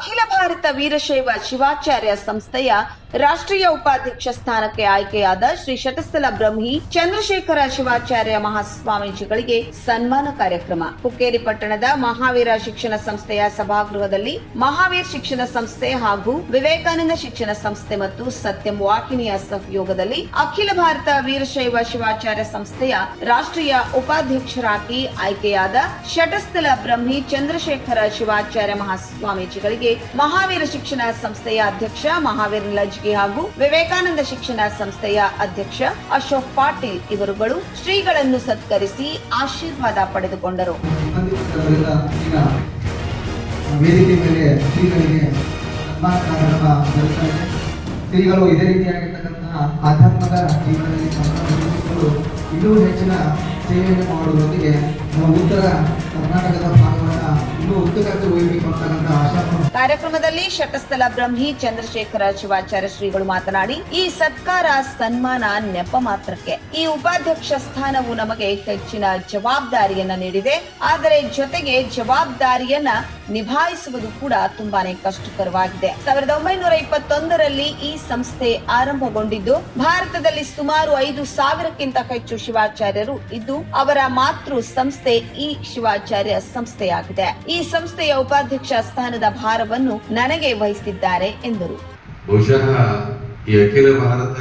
ಅಖಿಲ ಭಾರತ ವೀರಶೈವ ಶಿವಾಚಾರ್ಯ ಸಂಸ್ಥೆಯ ರಾಷ್ಟ್ರೀಯ ಉಪಾಧ್ಯಕ್ಷ ಸ್ಥಾನಕ್ಕೆ ಆಯ್ಕೆಯಾದ ಶ್ರೀ ಶಟಸ್ಥಲ ಬ್ರಹ್ಮಿ ಚಂದ್ರಶೇಖರ ಶಿವಾಚಾರ್ಯ ಮಹಾಸ್ವಾಮೀಜಿಗಳಿಗೆ ಸನ್ಮಾನ ಕಾರ್ಯಕ್ರಮ. ಹುಕ್ಕೇರಿ ಪಟ್ಟಣದ ಮಹಾವೀರ ಶಿಕ್ಷಣ ಸಂಸ್ಥೆಯ ಸಭಾಗೃಹದಲ್ಲಿ ಮಹಾವೀರ್ ಶಿಕ್ಷಣ ಸಂಸ್ಥೆ ಹಾಗೂ ವಿವೇಕಾನಂದ ಶಿಕ್ಷಣ ಸಂಸ್ಥೆ ಮತ್ತು ಸತ್ಯಂ ವಾಹಿನಿಯ ಸಹಯೋಗದಲ್ಲಿ ಅಖಿಲ ಭಾರತ ವೀರಶೈವ ಶಿವಾಚಾರ್ಯ ಸಂಸ್ಥೆಯ ರಾಷ್ಟ್ರೀಯ ಉಪಾಧ್ಯಕ್ಷರಾಗಿ ಆಯ್ಕೆಯಾದ ಶಟಸ್ಥಲ ಬ್ರಹ್ಮಿ ಚಂದ್ರಶೇಖರ ಶಿವಾಚಾರ್ಯ ಮಹಾಸ್ವಾಮೀಜಿಗಳಿಗೆ ಮಹಾವೀರ ಶಿಕ್ಷಣ ಸಂಸ್ಥೆಯ ಅಧ್ಯಕ್ಷ ಮಹಾವೀರ್ ಲಜ್ಗಿ ಹಾಗೂ ವಿವೇಕಾನಂದ ಶಿಕ್ಷಣ ಸಂಸ್ಥೆಯ ಅಧ್ಯಕ್ಷ ಅಶೋಕ್ ಪಾಟೀಲ್ ಇವರುಗಳು ಶ್ರೀಗಳನ್ನು ಸತ್ಕರಿಸಿ ಆಶೀರ್ವಾದ ಪಡೆದುಕೊಂಡರು. ವೇದಿಕೆ ಶ್ರೀಗಳು ಇದೇ ರೀತಿಯಾಗಿರ್ತಕ್ಕಂತಹ ಆಧ್ಯಾತ್ಮದ ಜೀವನದಲ್ಲಿ ಇನ್ನೂ ಹೆಚ್ಚಿನ ಸೇವೆಯನ್ನು ಮಾಡುವುದರೊಂದಿಗೆ ಕಾರ್ಯಕ್ರಮದಲ್ಲಿ ಶಟಸ್ಥಲ ಬ್ರಹ್ಮಿ ಚಂದ್ರಶೇಖರ ಶಿವಾಚಾರ್ಯ ಶ್ರೀಗಳು ಮಾತನಾಡಿ, ಈ ಸತ್ಕಾರ ಸನ್ಮಾನ ನೆಪ ಮಾತ್ರಕ್ಕೆ. ಈ ಉಪಾಧ್ಯಕ್ಷ ಸ್ಥಾನವು ನಮಗೆ ಹೆಚ್ಚಿನ ಜವಾಬ್ದಾರಿಯನ್ನ ನೀಡಿದೆ. ಆದರೆ ಜೊತೆಗೆ ಜವಾಬ್ದಾರಿಯನ್ನ ನಿಭಾಯಿಸುವುದು ಕೂಡ ತುಂಬಾನೇ ಕಷ್ಟಕರವಾಗಿದೆ. ಸಾವಿರದ ಒಂಬೈನೂರ ಇಪ್ಪತ್ತೊಂದರಲ್ಲಿ ಈ ಸಂಸ್ಥೆ ಆರಂಭಗೊಂಡಿದ್ದು, ಭಾರತದಲ್ಲಿ ಸುಮಾರು ಐದು ಸಾವಿರಕ್ಕಿಂತ ಹೆಚ್ಚು ಶಿವಾಚಾರ್ಯರು ಇದ್ದು, ಅವರ ಮಾತೃ ಸಂಸ್ಥೆ ಈ ಶಿವಾಚಾರ್ಯ ಸಂಸ್ಥೆಯಾಗಿದೆ. ಈ ಸಂಸ್ಥೆಯ ಉಪಾಧ್ಯಕ್ಷ ಸ್ಥಾನದ ಭಾರವನ್ನು ನನಗೆ ವಹಿಸಿದ್ದಾರೆ ಎಂದರು. ಬಹುಶಃ ಈ ಅಖಿಲ ಭಾರತ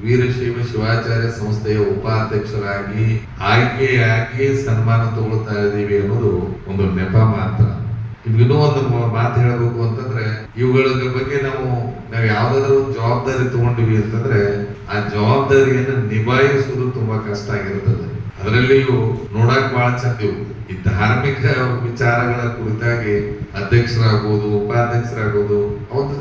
ವೀರಶೈವ ಶಿವಾಚಾರ್ಯ ಸಂಸ್ಥೆಯ ಉಪಾಧ್ಯಕ್ಷರಾಗಿ ಆಯ್ಕೆಯಾಗಿ ಸನ್ಮಾನ ತಗೊಳ್ತಾ ಇದ್ದೀವಿ ಅನ್ನೋದು ಒಂದು ನೆಪ ಮಾತ್ರ. ಇನ್ನೂ ಒಂದು ಮಾತು ಹೇಳಬೇಕು ಅಂತಂದ್ರೆ ಇವುಗಳ ಬಗ್ಗೆ ನಾವು ನಾವು ಯಾವ್ದಾದ್ರು ಜವಾಬ್ದಾರಿ ತಗೊಂಡಿವಿ ಅಂತಂದ್ರೆ, ಆ ಜವಾಬ್ದಾರಿಯನ್ನು ನಿಭಾಯಿಸುವುದು ತುಂಬಾ ಕಷ್ಟ ಆಗಿರ್ತದೆ. ಅದರಲ್ಲಿಯೂ ನೋಡಕ್ ಬಹಳ ಚಂದ ಇವು. ಈ ಧಾರ್ಮಿಕ ವಿಚಾರಗಳ ಕುರಿತಾಗಿ ಅಧ್ಯಕ್ಷರಾಗೋದು ಉಪಾಧ್ಯಕ್ಷರಾಗೋದು ಒಂದು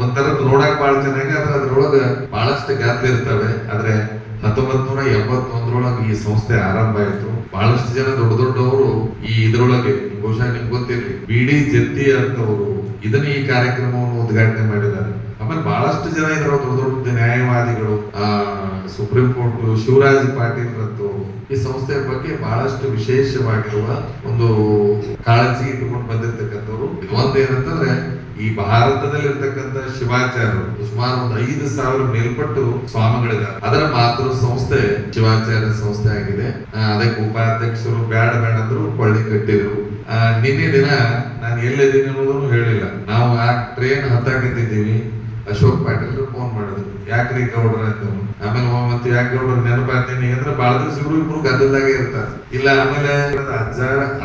ಒಂಥರದ್ದು ನೋಡಕ್ ಬಹಳ ಚೆನ್ನಾಗಿ, ಆದ್ರೆ ಅದ್ರೊಳಗ ಬಹಳಷ್ಟು ಗಾತ್ರ ಇರ್ತವೆ. ಆದ್ರೆ ಹತ್ತೊಂಬತ್ ನೂರ ಈ ಸಂಸ್ಥೆ ಆರಂಭ ಆಯ್ತು. ಬಹಳಷ್ಟು ಜನ ದೊಡ್ಡ ದೊಡ್ಡವರು ಈ ಇದ್ರೊಳಗೆ, ಬಹುಶಃ ನಿಮ್ಗೆ ಗೊತ್ತಿರ್ಲಿ, ಬಿಡಿ ಜತ್ತಿ ಅಂತವರು ಇದನ್ನ ಈ ಕಾರ್ಯಕ್ರಮವನ್ನು ಉದ್ಘಾಟನೆ ಮಾಡಿದ್ದಾರೆ. ಆಮೇಲೆ ಬಹಳಷ್ಟು ಜನ ಇದ್ರ ದೊಡ್ಡ ದೊಡ್ಡ ನ್ಯಾಯವಾದಿಗಳು, ಆ, ಸುಪ್ರೀಂ ಕೋರ್ಟ್ ಶಿವರಾಜ್ ಪಾಟೀಲ್ ರದ್ದು ಈ ಸಂಸ್ಥೆಯ ಬಗ್ಗೆ ಬಹಳಷ್ಟು ವಿಶೇಷವಾಗಿರುವ ಒಂದು ಕಾಳಜಿ ಇಟ್ಟುಕೊಂಡು ಬಂದಿರ್ತಕ್ಕಂಥವ್ರು. ಒಂದೇನಂತಂದ್ರೆ ಈ ಭಾರತದಲ್ಲಿರ್ತಕ್ಕಂಥ ಶಿವಾಚಾರ್ಯರು ಸುಮಾರು ಒಂದು ಐದು ಸಾವಿರ ಮೇಲ್ಪಟ್ಟು ಸ್ವಾಮಿಗಳಿದ್ದಾರೆ. ಅದರ ಮಾತೃ ಸಂಸ್ಥೆ ಶಿವಾಚಾರ್ಯ ಸಂಸ್ಥೆ ಆಗಿದೆ. ಅದಕ್ಕೆ ಉಪಾಧ್ಯಕ್ಷರು ಬ್ಯಾಡ ಬ್ಯಾಡ ಅಂದ್ರು ಕೊಳ್ಳಿ ಕಟ್ಟಿದ್ರು. ನಿನ್ನೆ ದಿನ ನಾನು ಎಲ್ಲಿದ್ದೀನಿ ಅನ್ನೋದನ್ನು ಹೇಳಿಲ್ಲ. ನಾವು ಆ ಟ್ರೈನ್ ಹತ್ತಾಕಿದ್ದೀವಿ ಅಶೋಕ್ ಪಾಟೀಲ್ ಫೋನ್ ಮಾಡಿದ್ರು. ಯಾಕ್ರಿ ಗೌಡ್ರ ಅಂತ ಆಮೇಲೆ ಮತ್ತೆ ಯಾಕೆ ಗೌಡ್ರ ನೆನಪಾಗ್ತೀನಿ ಅಂದ್ರೆ ಬಾಳ ದಿವಸ ಇಬ್ರು ಇಬ್ರು ಗದ್ದಲ್ದಾಗೆ ಇರ್ತಾರೆ. ಇಲ್ಲ, ಆಮೇಲೆ ಅಜ್ಜ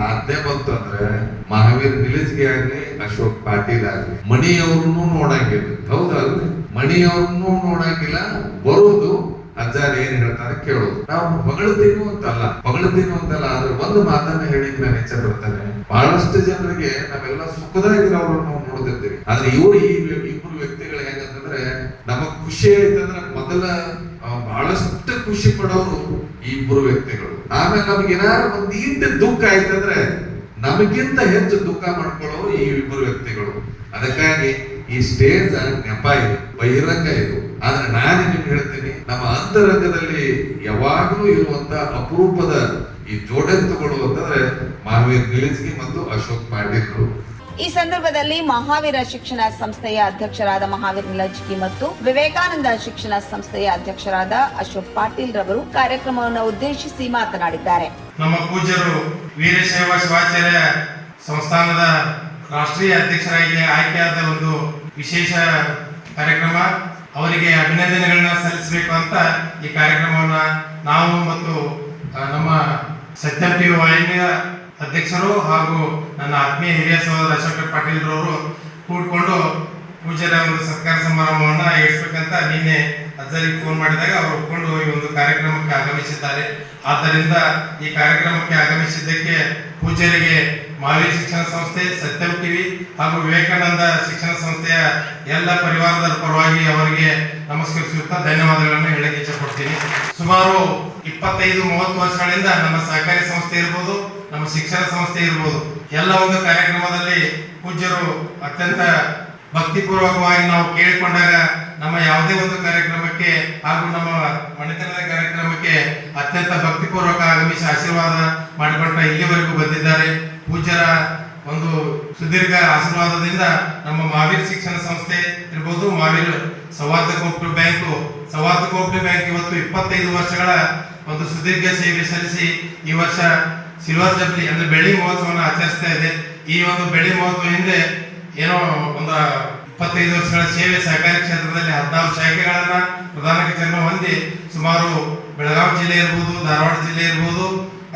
ಆದ್ಯ ಬಂತು ಅಂದ್ರೆ ಮಹಾವೀರ್ ನಿಲಿಸ್ಗೆ ಆಗ್ಲಿ, ಅಶೋಕ್ ಪಾಟೀಲ್ ಆಗ್ಲಿ, ಮಣಿಯವ್ರನ್ನು ನೋಡಂಗಿಲ್ಲ. ಹೌದಲ್ರಿ? ಮಣಿಯವ್ರನ್ನು ನೋಡಂಗಿಲ್ಲ, ಬರೋದು ಅಜ್ಜಾರ್ ಏನ್ ಹೇಳ್ತಾರೆ ಕೇಳೋದು. ನಾವು ಹೊಗಳ್ತೀವಿ ಅಂತಲ್ಲ ಹೊಗಳ್ತೀವಿ ಅಂತಲ್ಲ ಆದ್ರೆ ಒಂದು ಮಾತನ್ನ ಹೇಳಿದ್ ನಾನು ಹೆಚ್ಚ ಪಡ್ತೇನೆ ಬಹಳಷ್ಟು ಜನರಿಗೆ ನಾವೆಲ್ಲ ಸುಖದಾಗಿರೋರನ್ನು ನಾವು ನೋಡ್ತಿರ್ತೀವಿ. ಆದ್ರೆ ಇವರು ಈ ಇಬ್ರು ವ್ಯಕ್ತಿಗಳು ಹೆಂಗಂತಂದ್ರೆ, ನಮಗ್ ಖುಷಿ ಆಯ್ತಂದ್ರೆ ಮೊದಲ ಖುಷಿ ಪಡೋರು ಈ ಇಬ್ಬರು ವ್ಯಕ್ತಿಗಳು. ಆಮೇಲೆ ನಮ್ಗೆ ಏನಾದ್ರು ಒಂದ್ ಇಂದ ದುಃಖ ಆಯ್ತಂದ್ರೆ ನಮಗಿಂತ ಹೆಚ್ಚು ದುಃಖ ಮಾಡ್ಕೊಳ್ಳೋರು ಈ ಇಬ್ಬರು ವ್ಯಕ್ತಿಗಳು. ಅದಕ್ಕಾಗಿ ಈ ಸ್ಟೇಜ್ ನೆಪ ಇದು, ಬಹಿರಂಗ ಇದು. ಆದ್ರೆ ನಾನು ನಿಮ್ಗೆ ಹೇಳ್ತೀನಿ, ನಮ್ಮ ಅಂತರಂಗದಲ್ಲಿ ಯಾವಾಗ್ಲೂ ಇರುವಂತ ಅಪರೂಪದ ಈ ಜೋಡೆತ್ತುಗಳು ಅಂತಂದ್ರೆ ಮಹಾವೀರ್ ನಿಲಿಸ್ಕಿ ಮತ್ತು ಅಶೋಕ್ ಪಾಟೀಲ್ರು ಈ ಸಂದರ್ಭದಲ್ಲಿ ಮಹಾವೀರ ಶಿಕ್ಷಣ ಸಂಸ್ಥೆಯ ಅಧ್ಯಕ್ಷರಾದ ಮಹಾವೀರ್ ಲಜ್ಕಿ ಮತ್ತು ವಿವೇಕಾನಂದ ಶಿಕ್ಷಣ ಸಂಸ್ಥೆಯ ಅಧ್ಯಕ್ಷರಾದ ಅಶೋಕ್ ಪಾಟೀಲ್ ರವರು ಕಾರ್ಯಕ್ರಮವನ್ನು ಉದ್ದೇಶಿಸಿ ಮಾತನಾಡಿದ್ದಾರೆ. ನಮ್ಮ ಪೂಜ್ಯರು ವೀರಶೈವ ಶಿವಾಚಾರ್ಯ ಸಂಸ್ಥಾನದ ರಾಷ್ಟ್ರೀಯ ಅಧ್ಯಕ್ಷರಾಗಿ ಆಯ್ಕೆಯಾದ ಒಂದು ವಿಶೇಷ ಕಾರ್ಯಕ್ರಮ. ಅವರಿಗೆ ಅಭಿನಂದನೆಗಳನ್ನ ಸಲ್ಲಿಸಬೇಕು ಅಂತ ಈ ಕಾರ್ಯಕ್ರಮವನ್ನ ನಾವು ಮತ್ತು ನಮ್ಮ ಸತ್ಯಂ ಟಿವಿ ವಾಹಿನಿಯ ಅಧ್ಯಕ್ಷರು ಹಾಗೂ ನನ್ನ ಆತ್ಮೀಯ ಹಿರಿಯ ಸಹೋದರ ಅಶೋಕ ಪಾಟೀಲ್ ರವರು ಕೂಡ್ಕೊಂಡು ಪೂಜಾರ ಒಂದು ಸತ್ಕಾರ ಸಮಾರಂಭವನ್ನ ಇಡಿಸ್ಬೇಕಂತ ನಿನ್ನೆ ಅಜ್ಜರಿಗೆ ಫೋನ್ ಮಾಡಿದಾಗ ಅವರು ಒಪ್ಕೊಂಡು ಈ ಒಂದು ಕಾರ್ಯಕ್ರಮಕ್ಕೆ ಆಗಮಿಸಿದ್ದಾರೆ. ಆದ್ದರಿಂದ ಈ ಕಾರ್ಯಕ್ರಮಕ್ಕೆ ಆಗಮಿಸಿದ್ದಕ್ಕೆ ಪೂಜಾರಿಗೆ ಮಾವಿ ಶಿಕ್ಷಣ ಸಂಸ್ಥೆ, ಸತ್ಯಂ ಟಿವಿ ಹಾಗೂ ವಿವೇಕಾನಂದ ಶಿಕ್ಷಣ ಸಂಸ್ಥೆಯ ಎಲ್ಲ ಪರಿವಾರದ ಪರವಾಗಿ ಅವರಿಗೆ ನಮಸ್ಕರಿಸುತ್ತಾ ಧನ್ಯವಾದಗಳನ್ನು ಹೇಳಕ್ಕೆ ಇಚ್ಛಪಡ್ತೀನಿ ಸುಮಾರು ಇಪ್ಪತ್ತೈದು, ಮೂವತ್ತು ವರ್ಷಗಳಿಂದ ನಮ್ಮ ಸಹಕಾರಿ ಸಂಸ್ಥೆ ಇರ್ಬೋದು ನಮ್ಮ ಶಿಕ್ಷಣ ಸಂಸ್ಥೆ ಇರ್ಬೋದು, ಎಲ್ಲ ಒಂದು ಕಾರ್ಯಕ್ರಮದಲ್ಲಿ ಪೂಜ್ಯರು ಅತ್ಯಂತ ಭಕ್ತಿಪೂರ್ವಕವಾಗಿ ನಾವು ಕೇಳಿಕೊಂಡಾಗ ನಮ್ಮ ಯಾವುದೇ ಒಂದು ಕಾರ್ಯಕ್ರಮಕ್ಕೆ ಹಾಗೂ ನಮ್ಮ ಮನೆತನದ ಕಾರ್ಯಕ್ರಮಕ್ಕೆ ಅತ್ಯಂತ ಭಕ್ತಿಪೂರ್ವಕ ಆಗಮಿಸಿ ಆಶೀರ್ವಾದ ಮಾಡಿಕೊಟ್ಟ ಇಲ್ಲಿವರೆಗೂ ಬಂದಿದ್ದಾರೆ. ಪೂಜ್ಯರ ಒಂದು ಸುದೀರ್ಘ ಆಶೀರ್ವಾದದಿಂದ ನಮ್ಮ ಮಾವೀರ್ ಶಿಕ್ಷಣ ಸಂಸ್ಥೆ ಇರ್ಬೋದು ಮಾವೀರ್ ಸವಾರ್ಥ ಕೋಆಪರೇಟಿವ್ ಬ್ಯಾಂಕು ಸವಾರ್ಥ ಕೋಆಪರೇಟಿವ್ ಬ್ಯಾಂಕ್ ಇವತ್ತು ಇಪ್ಪತ್ತೈದು ವರ್ಷಗಳ ಒಂದು ಸುದೀರ್ಘ ಸೇವೆ ಸಲ್ಲಿಸಿ ಈ ವರ್ಷ ಸಿಲ್ವರ್ ಜಬ್ಲಿ ಅಂದ್ರೆ ಬೆಳ್ಳಿ ಮಹೋತ್ಸವವನ್ನು ಆಚರಿಸ್ತಾ ಇದೆ. ಈ ಒಂದು ಬೆಳ್ಳಿ ಮಹೋತ್ಸವ ಹಿಂದೆ ಏನೋ ಒಂದು ಇಪ್ಪತ್ತೈದು ವರ್ಷಗಳ ಸೇವೆ ಸಹಕಾರಿ ಕ್ಷೇತ್ರದಲ್ಲಿ ಹದಿನಾರು ಶಾಖೆಗಳನ್ನ ಪ್ರಧಾನ ಕಚೇರಿ ಹೊಂದಿ ಸುಮಾರು ಬೆಳಗಾವಿ ಜಿಲ್ಲೆ ಇರ್ಬೋದು, ಧಾರವಾಡ ಜಿಲ್ಲೆ ಇರ್ಬೋದು,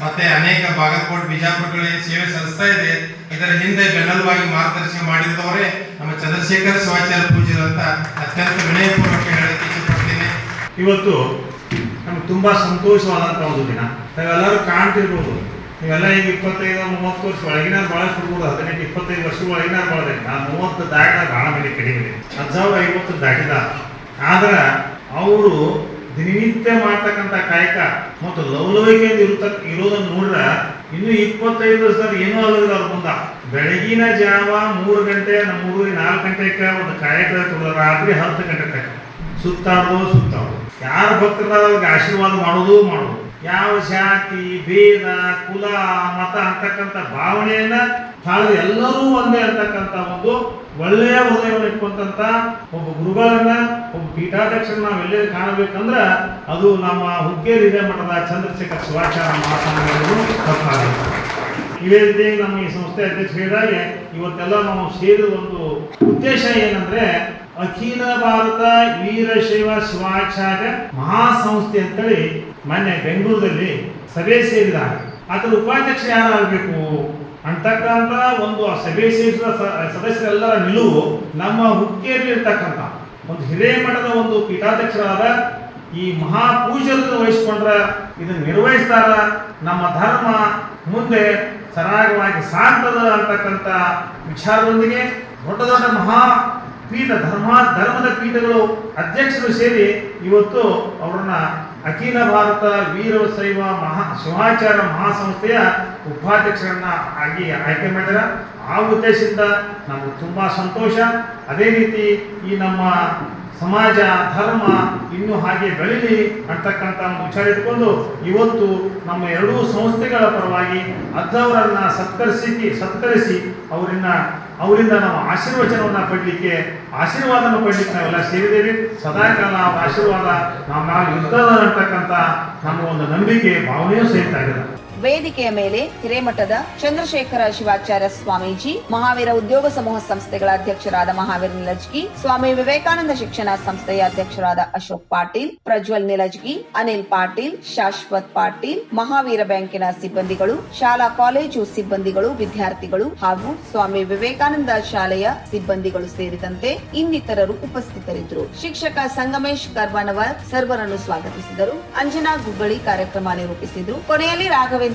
ಮತ್ತೆ ಅನೇಕ ಬಾಗಲಕೋಟ್ ಬಿಜಾಪುರಗಳಿಗೆ ಸೇವೆ ಸಲ್ಲಿಸ್ತಾ ಇದೆ. ಇದರ ಹಿಂದೆ ಬೆನ್ನೆಲುಬಾಗಿ ಮಾರ್ಗದರ್ಶನ ಮಾಡಿದವರೇ ನಮ್ಮ ಚಂದ್ರಶೇಖರ ಶಿವಾಚಾರ್ಯ ಪೂಜ್ಯರು ಅಂತ ಅತ್ಯಂತ ವಿನಯಪೂರ್ವಕ ಹೇಳಕ್ಕೆ ಇಷ್ಟಪಡ್ತೀನಿ. ಇವತ್ತು ನಮ್ಗೆ ತುಂಬಾ ಸಂತೋಷವಾದಂತಹ ಒಂದು ದಿನ. ನಾವೆಲ್ಲರೂ ಕಾಣ್ತಿರ್ಬೋದು. ನೀವೆಲ್ಲ ಈಗ ಇಪ್ಪತ್ತೈದು, ಮೂವತ್ತು ವರ್ಷ ಒಳಗಿನ ಬಳಸಿ ಕೊಡ್ಬೋದು ಹದಿನೆಂಟು, ಇಪ್ಪತ್ತೈದು ವರ್ಷ ಒಳಗಿನ ಭಾಳ ನಾನು ಮೂವತ್ತು ದಾಟ ಭಾಳ ಮೇಲೆ ಕಡಿಮೆ ಹತ್ತು ಸಾವಿರ ಐವತ್ತು ದಾಟಿದ ಆದ್ರೆ ಅವರು ದಿನನಿತ್ಯ ಮಾಡ್ತಕ್ಕಂಥ ಕಾಯಕ ಮತ್ತು ಲವಲವಿಕೆಯಿಂದ ಇರತಕ್ಕ ಇರೋದನ್ನ ನೋಡ್ರ ಇನ್ನು ಇಪ್ಪತ್ತೈದು ವರ್ಷದಾಗ ಏನೂ ಅಲ್ಲ ಅವ್ರ ಮುಂದ. ಬೆಳಗಿನ ಜಾವ ಮೂರು ಗಂಟೆ ಮೂರು ನಾಲ್ಕು ಗಂಟೆಗೆ ಒಂದು ಕಾಯಕ ರಾತ್ರಿ ಹತ್ತು ಗಂಟೆ ತಕ್ಕ ಸುತ್ತಾಡೋದು ಸುತ್ತಾಡೋದು ಯಾರು ಭಕ್ತರಾದ ಅವ್ರಿಗೆ ಆಶೀರ್ವಾದ ಮಾಡೋದು ಮಾಡೋದು. ಯಾವ ಜಾತಿ, ಭೇದ, ಕುಲ, ಮತ ಅಂತಕ್ಕಂಥ ಭಾವನೆಯನ್ನ ತಾಳ್ದು ಎಲ್ಲರೂ ಒಂದೇ ಅಂತಕ್ಕಂಥ ಒಂದು ಒಳ್ಳೆಯ ಹೃದಯವನ್ನು ಇಟ್ಕೊಂತ ಒಬ್ಬ ಗುರುಗಳನ್ನ, ಒಬ್ಬ ಪೀಠಾಧ್ಯಕ್ಷರನ್ನ ನಾವೆಲ್ಲರೂ ಕಾಣಬೇಕಂದ್ರ ಅದು ನಮ್ಮ ಹುಕ್ಕೇರಿ ಹಿರಿಯ ಮಠದ ಚಂದ್ರಶೇಖರ್ ಶಿವಾಚಾರ ಮಹಾಸ್ವಾಮಿಗಳು ತಪ್ಪಾಗುತ್ತೆ ಇದೇ ರೀತಿ ನಮ್ಮ ಈ ಸಂಸ್ಥೆ ಅಧ್ಯಕ್ಷ ಹೇಳಿದಾಗೆ ಇವತ್ತೆಲ್ಲ ನಾವು ಸೇರಿದ ಒಂದು ಉದ್ದೇಶ ಏನಂದ್ರೆ ಅಖಿಲ ಭಾರತ ವೀರಶೈವ ಶಿವಾಚಾರ್ಯ ಮಹಾಸಂಸ್ಥೆ ಅಂತೇಳಿ ಮೊನ್ನೆ ಬೆಂಗಳೂರಲ್ಲಿ ಸಭೆ ಸೇರಿದಾಗ ಅದರ ಉಪಾಧ್ಯಕ್ಷ ಯಾರಾಗಬೇಕು ಅಂತಕ್ಕಂಥ ಒಂದು ಆ ಸಭೆ ಸೇರಿಸಿದ ಸದಸ್ಯರೆಲ್ಲರ ನಿಲುವು ನಮ್ಮ ಹುಕ್ಕೇರಿ ಇರ್ತಕ್ಕಂಥ ಒಂದು ಹಿರೇಮಠದ ಒಂದು ಪೀಠಾಧ್ಯಕ್ಷರಾದ ಈ ಮಹಾಪೂಜೆಯನ್ನು ವಹಿಸ್ಕೊಂಡ್ರ, ಇದನ್ನು ನಿರ್ವಹಿಸ್ತಾರ, ನಮ್ಮ ಧರ್ಮ ಮುಂದೆ ಸರಾಗವಾಗಿ ಸಾಗ್ತದ ಅಂತಕ್ಕಂಥ ವಿಚಾರದೊಂದಿಗೆ ದೊಡ್ಡ ದೊಡ್ಡ ಮಹಾ ಪೀಠ ಧರ್ಮ, ಧರ್ಮದ ಪೀಠಗಳು ಅಧ್ಯಕ್ಷರು ಸೇರಿ ಇವತ್ತು ಅವರನ್ನ ಅಖಿಲ ಭಾರತ ವೀರಶೈವ ಮಹಾ ಶಿವಾಚಾರ ಮಹಾಸಂಸ್ಥೆಯ ಉಪಾಧ್ಯಕ್ಷರನ್ನ ಆಗಿ ಆಯ್ಕೆ ಮಾಡಿದ ಆ ಉದ್ದೇಶದಿಂದ ನಮಗೆ ತುಂಬಾ ಸಂತೋಷ. ಅದೇ ರೀತಿ ಈ ನಮ್ಮ ಸಮಾಜ, ಧರ್ಮ ಇನ್ನೂ ಹಾಗೆ ಬೆಳೀಲಿ ಅಂತಕ್ಕಂಥ ಒಂದು ವಿಚಾರ ಇಟ್ಕೊಂಡು ಇವತ್ತು ನಮ್ಮ ಎರಡೂ ಸಂಸ್ಥೆಗಳ ಪರವಾಗಿ ಅದ್ದವರನ್ನ ಸತ್ಕರಿಸಿ ಸತ್ಕರಿಸಿ ಅವರನ್ನ ಅವರಿಂದ ನಾವು ಆಶೀರ್ವಚನವನ್ನು ಪಡಲಿಕ್ಕೆ ಆಶೀರ್ವಾದನ ಪಡ್ಲಿಕ್ಕೆ ನಾವೆಲ್ಲ ಸೇರಿದ್ದೇವೆ ಸದಾಕಾಲ ಕಾಲ ಆಶೀರ್ವಾದ ನಮ್ಮ ಇರ್ತದ ಅಂತಕ್ಕಂಥ ನಮ್ಮ ಒಂದು ನಂಬಿಕೆ, ಭಾವನೆಯೂ ಸಹಿತ ಆಗಿದೆ. ವೇದಿಕೆಯ ಮೇಲೆ ಹಿರೇಮಠದ ಚಂದ್ರಶೇಖರ ಶಿವಾಚಾರ್ಯ ಸ್ವಾಮೀಜಿ, ಮಹಾವೀರ ಉದ್ಯೋಗ ಸಮೂಹ ಸಂಸ್ಥೆಗಳ ಅಧ್ಯಕ್ಷರಾದ ಮಹಾವೀರ್ ನಿಲಜ್ಗಿ ಸ್ವಾಮಿ ವಿವೇಕಾನಂದ ಶಿಕ್ಷಣ ಸಂಸ್ಥೆಯ ಅಧ್ಯಕ್ಷರಾದ ಅಶೋಕ್ ಪಾಟೀಲ್, ಪ್ರಜ್ವಲ್ ನಿಲಜ್ಗಿ ಅನಿಲ್ ಪಾಟೀಲ್, ಶಾಶ್ವತ್ ಪಾಟೀಲ್, ಮಹಾವೀರ ಬ್ಯಾಂಕಿನ ಸಿಬ್ಬಂದಿಗಳು, ಶಾಲಾ ಕಾಲೇಜು ಸಿಬ್ಬಂದಿಗಳು, ವಿದ್ಯಾರ್ಥಿಗಳು ಹಾಗೂ ಸ್ವಾಮಿ ವಿವೇಕಾನಂದ ಶಾಲೆಯ ಸಿಬ್ಬಂದಿಗಳು ಸೇರಿದಂತೆ ಇನ್ನಿತರರು ಉಪಸ್ಥಿತರಿದ್ದರು. ಶಿಕ್ಷಕ ಸಂಗಮೇಶ್ ಕರ್ವಾನವರ್ ಸರ್ವರನ್ನು ಸ್ವಾಗತಿಸಿದರು. ಅಂಜನಾ ಗುಬ್ಬಳಿ ಕಾರ್ಯಕ್ರಮ ನಿರೂಪಿಸಿದರು. ಕೊನೆಯಲ್ಲಿ ರಾಘವೇಂದ್ರ